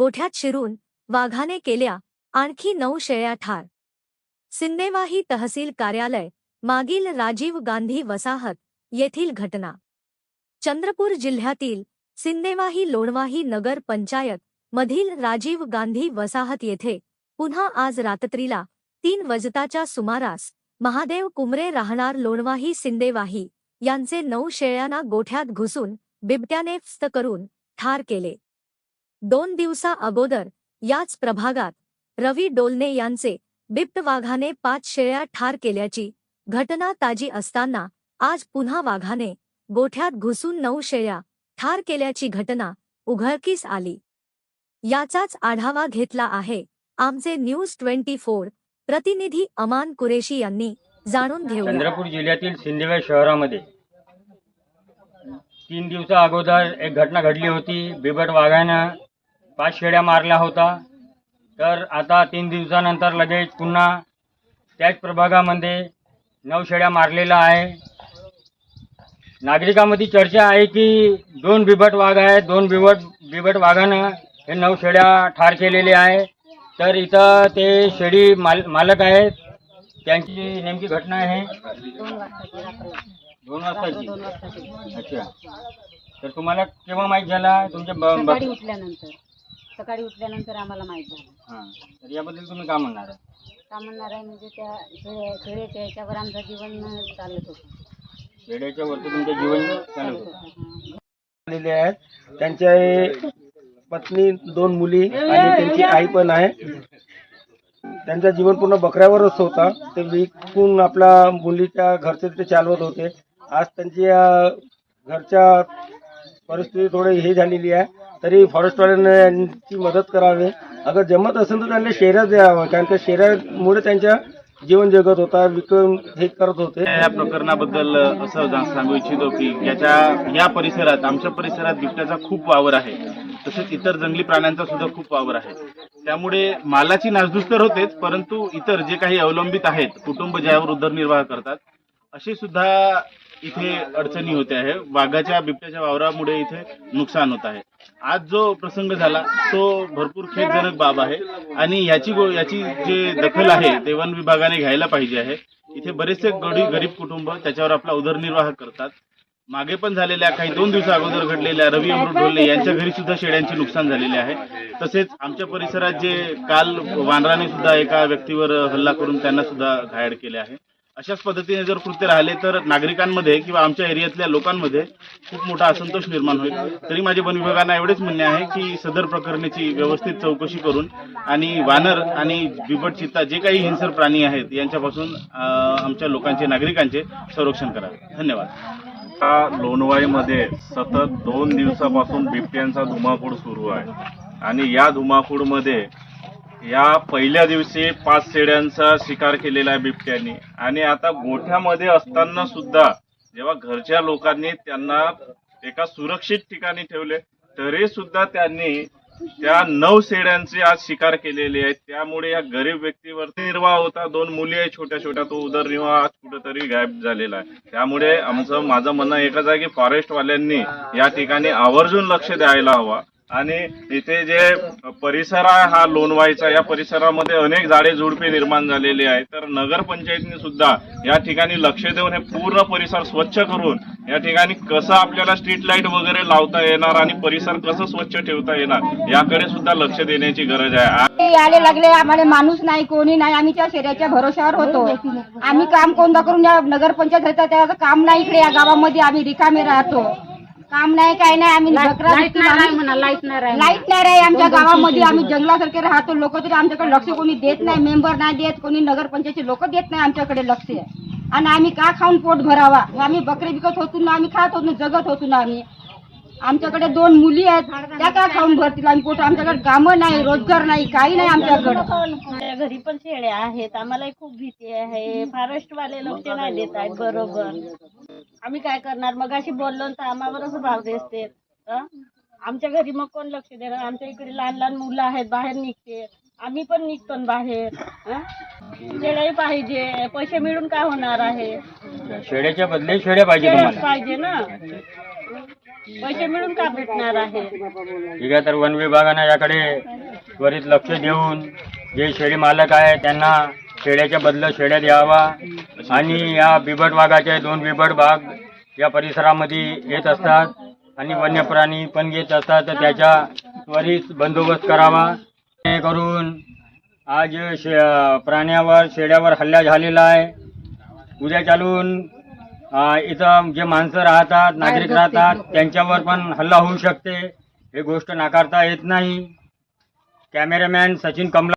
गोठ्यात शिरून वाघाने केल्या आणखी नऊ शेळ्या ठार. सिंदेवाही तहसील कार्यालय मागील राजीव गांधी वसाहत येथील घटना. चंद्रपूर जिल्ह्यातील सिंदेवाही लोणवाही नगर पंचायत मधील राजीव गांधी वसाहत येथे पुन्हा आज रात्रीला तीन वजताच्या सुमारास महादेव कुमरे राहणार लोणवाही सिंदेवाही यांचे नऊ शेळ्यांना गोठ्यात घुसून बिबट्याने फस्त करून ठार केले. दोन दिवसा अगोदर याच प्रभागात रवी डोलने यांचे बिबट वाघाने पाच शेळ्या ठार केल्याची घटना ताजी असताना आज पुन्हा वाघाने गोठ्यात घुसून नऊ शेळ्या ठार केल्याची घटना उघडकीस आली. याचाच आढावा घेतला आहे आमचे न्यूज ट्वेंटी फोर प्रतिनिधी अमान कुरेशी यांनी जाणून घेऊन चंद्रपूर जिल्ह्यातील सिंदेवाई शहरामध्ये तीन दिवसा अगोदर एक घटना घडली होती. बिबट वाघानं पाच शेळ्या मारल्या होता. तर आता तीन दिवसानंतर लगेच पुन्हा त्याच प्रभागामध्ये नऊ शेळ्या मारलेल्या आहे. नागरिकांमध्ये चर्चा आहे की दोन बिबट वाघ आहेत दोन बिबट बिबट वाघानं हे नऊ शेळ्या ठार केलेले आहे. तर इथं ते शेळी माल मालक आहेत. त्यांची नेमकी घटना आहे. दोन वाजताची. अच्छा. तर तुम्हाला केव्हा माहीत झाला? तुमच्या सकाळी उठल्यानंतर आम्हाला माहीत झालं. हां तर याबद्दल तुम्ही काय म्हणणार आहे? का म्हणणार आहे म्हणजे त्या खेळे खेळेच्या याच्यावर आमचं जीवन चालत होतं. शेळ्याच्या वरती तुमचं जीवन चालत चालत होतं. होतं हां. आलेले आहेत. त्यांच्या पत्नी दोन मुली आणि त्यांची आई पण आहे. त्यांचं जीवन पूर्ण बकऱ्यावरच होता. ते विकून आपला मुलीच्या घरचे ते चालवत होते. आज त्यांची अं, घरच्या परिस्थिती थोडी हे झालेली आहे. तरी फॉरेस्टवाल्यांची यांची मदत करावी. अगर जमत असेल तर त्यांना शेऱ्या द्यावं कारण का शेऱ्यामुळे त्यांच्या जीवन जगत होता विकम हे करत होते. या प्रकरणाबद्दल असं सांगू इच्छितो की याच्या या परिसरात आमच्या परिसरात बिबट्याचा खूप वावर आहे. तसेच इतर जंगली प्राण्यांचा सुद्धा खूप वावर आहे. त्यामुळे मालाची नासधूस तर होतेच परंतु इतर जे काही अवलंबित आहेत कुटुंब ज्यावर उदरनिर्वाह करतात असे सुद्धा इथे अडचणी होते आहे. वाघाच्या बिबट्याच्या वावरामुळे इथे नुकसान होत आहे. आज जो प्रसंग झाला तो भरपूर खेदजनक बाब आहे आणि याची याची जे दखल आहे ते वन विभागाने घ्यायला पाहिजे आहे. इथे बरेचसे गडी गरीब कुटुंब त्याच्यावर आपला उदरनिर्वाह करतात. मागे पण झालेल्या काही दोन दिवसा अगोदर घडलेल्या रवी अमृत ढोले यांच्या घरी सुद्धा शेळ्यांचे नुकसान झालेले आहे. तसेच आमच्या परिसरात जे काल वानराने सुद्धा एका व्यक्तीवर हल्ला करून त्यांना सुद्धा घायल केले आहे. अशाच पद्धतीने जर कृत्य राहिले तर नागरिकांमध्ये किंवा आमच्या एरियातल्या लोकांमध्ये खूप मोठा असंतोष निर्माण होईल. तरी माझे वन विभागांना एवढेच म्हणणे आहे की सदर प्रकरणाची व्यवस्थित चौकशी करून आणि वानर आणि बिबट चित्ता जे काही हिंसर प्राणी आहेत यांच्यापासून आमच्या लोकांचे नागरिकांचे संरक्षण करावे धन्यवाद. लोणवाईमध्ये सतत दोन दिवसापासून बिबट्यांचा धुमाकूळ सुरू आहे. आणि या धुमाकूळमध्ये या पहिल्या दिवशी पाच शेळ्यांचा शिकार केलेला आहे बिबट्याने. आणि आता गोठ्यामध्ये असताना सुद्धा जेव्हा घरच्या लोकांनी त्यांना एका सुरक्षित ठिकाणी ठेवले तरी सुद्धा त्यांनी त्या नऊ शेळ्यांचे आज शिकार केलेले आहेत त्यामुळे या गरीब व्यक्तीवरती निर्वाह होता. दोन मुली आहेत छोट्या छोट्या तो उदरनिर्वाह आज कुठेतरी गायब झालेला आहे. त्यामुळे आमचं माझं म्हणणं एकच आहे की फॉरेस्टवाल्यांनी या ठिकाणी आवर्जून लक्ष द्यायला हवा. आणि इथे जे परिसर आहे हा लोणवायचा या परिसरामध्ये अनेक झाडे झुडपे निर्माण झालेली आहे तर नगरपंचायतीने सुद्धा या ठिकाणी लक्ष देऊन हे पूर्ण परिसर स्वच्छ करून या ठिकाणी कसं आपल्याला स्ट्रीट लाइट वगैरे लावता येणार आणि परिसर कसं स्वच्छ ठेवता येणार याकडे सुद्धा लक्ष देण्याची गरज आहे. यायला लागले आम्हाला माणूस नाही कोणी नाही आम्ही त्या शेऱ्याच्या भरोश्यावर होतो. आम्ही काम कोणता करून या नगरपंचायत होता त्याचं काम नाही इकडे या गावामध्ये आम्ही रिकामे राहतो. काम नाही काय नाही आम्ही बकरा लाइट नाही म्हणा लाइट नाही राहील. लाइट नाही रे आमच्या गावामध्ये आम्ही जंगलासारखे राहतो लोक तरी आमच्याकडे लक्ष कोणी देत नाही मेंबर नाही देत कोणी नगरपंचायतचे लोक देत नाही आमच्याकडे लक्ष. आणि आम्ही का खाऊन पोट भरावा? आम्ही बकरे विकत होतो ना आम्ही खात होतो ना जगत होतो ना आम्ही. आमच्याकडे दोन मुली आहेत त्या का खाऊन भरतील? आम्ही पोट आमच्याकडे कामं नाही रोजगार नाही काही नाही आमच्याकडे. माझ्या घरी पण शेळ्या आहेत आम्हालाही खूप भीती आहे. फॉरेस्ट वाले लक्ष नाही देत आहेत बरोबर. आम्ही काय करणार? मग अशी बोललो तर आम्हावरच भाव दिसते? आमच्या घरी मग कोण लक्ष देणार? आमच्या इकडे लहान लहान मुलं आहेत बाहेर निघते. आम्ही पण निघतो बाहेर? शेळ्याही पाहिजे. पैसे मिळून काय होणार आहे? शेळ्याच्या बदले शेळ्या पाहिजे पाहिजे ना? पैसे मिळून का भेटणार आहे? ठीक आहे तर वन विभागानं याकडे त्वरित लक्ष देऊन जे शेळी मालक आहे त्यांना शेळ्याच्या बदलं शेळ्या द्यावा आणि या बिबट वाघाचे दोन बिबट वाघ या परिसरामध्ये येत असतात आणि वन्य प्राणी पण घेत असतात तर त्याचा त्वरित बंदोबस्त करावा. हे करून आज शे प्राण्यावर शेळ्यावर हल्ला झालेला आहे. उद्या चालून अं, इथं जे माणसं राहतात नागरिक राहतात त्यांच्यावर पण हल्ला होऊ शकते. ही गोष्ट नाकारता येत नाही. कॅमेरामॅन सचिन कमला